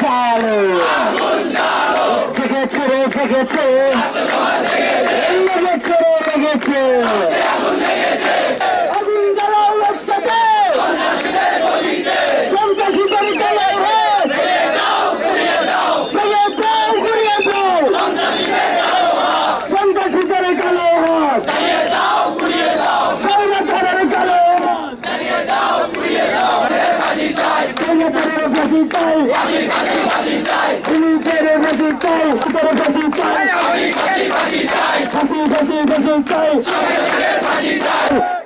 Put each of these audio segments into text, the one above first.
জালো জেগেছে রে জেগেছে লেগেছে রে লেগেছে ফাঁসি চাই ফাঁসি তোর ফাঁসি চাই। ফাঁসি ফাঁসি ফাঁসি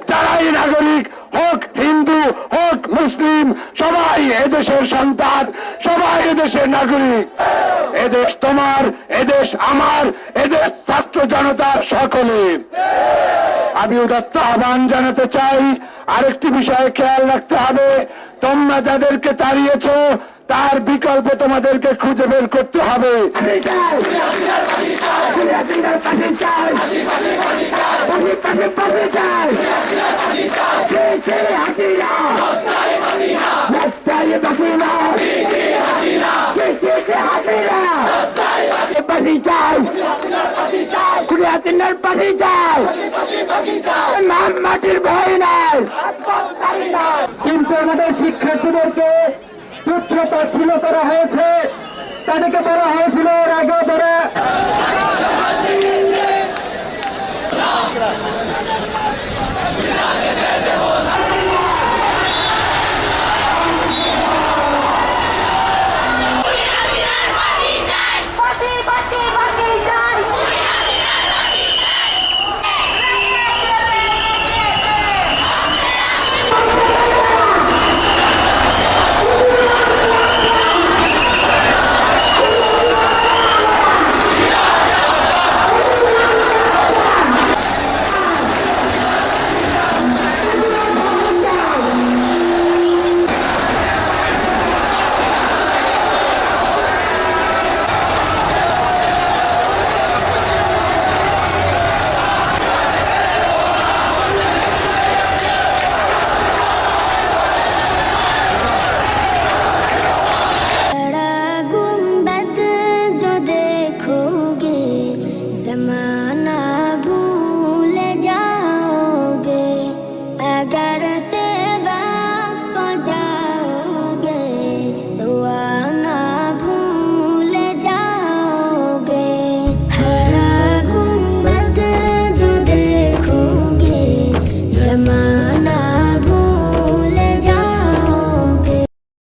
যারাই নাগরিক হোক হিন্দু হোক মুসলিম, সবাই এদেশের সন্তান, সবাই এদেশের নাগরিক। এদেশ তোমার, এদেশ আমার, এদেশ ছাত্র জনতার সকলে আমি উদাত্ত আহ্বান জানাতে চাই, আরেকটি বিষয়ে খেয়াল রাখতে হবে। তোমরা যাদেরকে তাড়িয়েছ তার বিকল্প তোমাদেরকে খুঁজে বের করতে হবে। কুড়িয়াতিনের পাখি চাই। নাম মাটির ভয় নাই। কিন্তু আমাদের শিক্ষার্থীদেরকে তুচ্ছতা ছিল করা হয়েছে। তাদেরকে বলা হয়েছিল